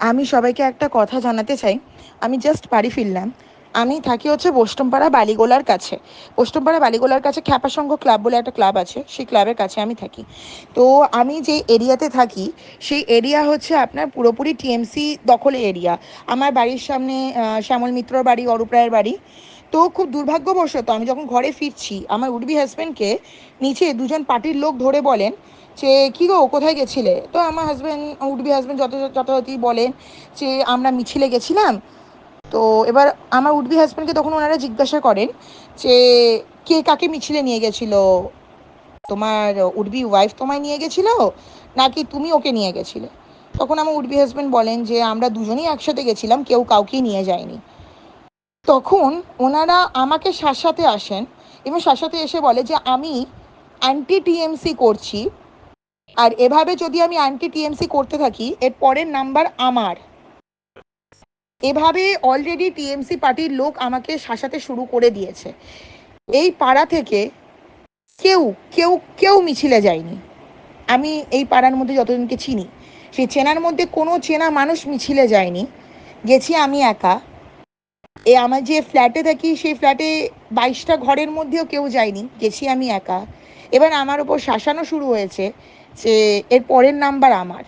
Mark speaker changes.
Speaker 1: আমি সবাইকে একটা কথা জানাতে চাই। আমি জাস্ট বাড়ি ফিরলাম। আমি থাকি হচ্ছে বোস্টমপাড়া বালিগোলার কাছে। বোস্টমপাড়া বালিগোলার কাছে খ্যাপা সংঘ ক্লাব বলে একটা ক্লাব আছে। সেই ক্লাবের কাছে আমি থাকি। তো আমি যে এরিয়াতে থাকি, সেই এরিয়া হচ্ছে আপনার পুরোপুরি টিএমসি দখলে এরিয়া। আমার বাড়ির সামনে শ্যামল মিত্রর বাড়ি, অরূপ রায়ের বাড়ি। তো খুব দুর্ভাগ্যবশত আমি যখন ঘরে ফিরছি, আমার উডবি হাজব্যান্ডকে নিচে দুজন পার্টির লোক ধরে বলেন যে, কী গো, কোথায় গেছিলে? তো আমার হাজব্যান্ড উডবি হাজব্যান্ড যত যথাযথই বলেন যে, আমরা মিছিলে গেছিলাম। তো এবার আমার উডবি হাজব্যান্ডকে তখন ওনারা জিজ্ঞাসা করেন যে, কে কাকে মিছিলে নিয়ে গেছিল? তোমার উডবি ওয়াইফ তোমায় নিয়ে গেছিল, নাকি তুমি ওকে নিয়ে গেছিলে? তখন আমার উডবি হাজব্যান্ড বলেন যে, আমরা দুজনেই একসাথে গেছিলাম, কেউ কাউকেই নিয়ে যায়নি। তখন ওনারা আমাকে শাসাতে আসেন এবং শাসাতে এসে বলে যে, আমি অ্যান্টি টিএমসি করছি। আর এভাবে যদি আমি অ্যান্টি টিএমসি করতে থাকি, এর পরের নাম্বার আমার। এভাবে অলরেডি টিএমসি পার্টির লোক আমাকে শাসাতে শুরু করে দিয়েছে। এই পাড়া থেকে কেউ কেউ কেউ মিছিলে যায়নি। আমি এই পাড়ার মধ্যে যতজনকে চিনি, সেই চেনার মধ্যে কোনো চেনা মানুষ মিছিলে যায়নি। গেছি আমি একা। এ আমার যে ফ্ল্যাটে থাকি, সেই ফ্ল্যাটে বাইশটা ঘরের মধ্যেও কেউ যায়নি। গেছি আমি একা। এবার আমার ওপর শাসানো শুরু হয়েছে যে এর পরের নাম্বার আমার।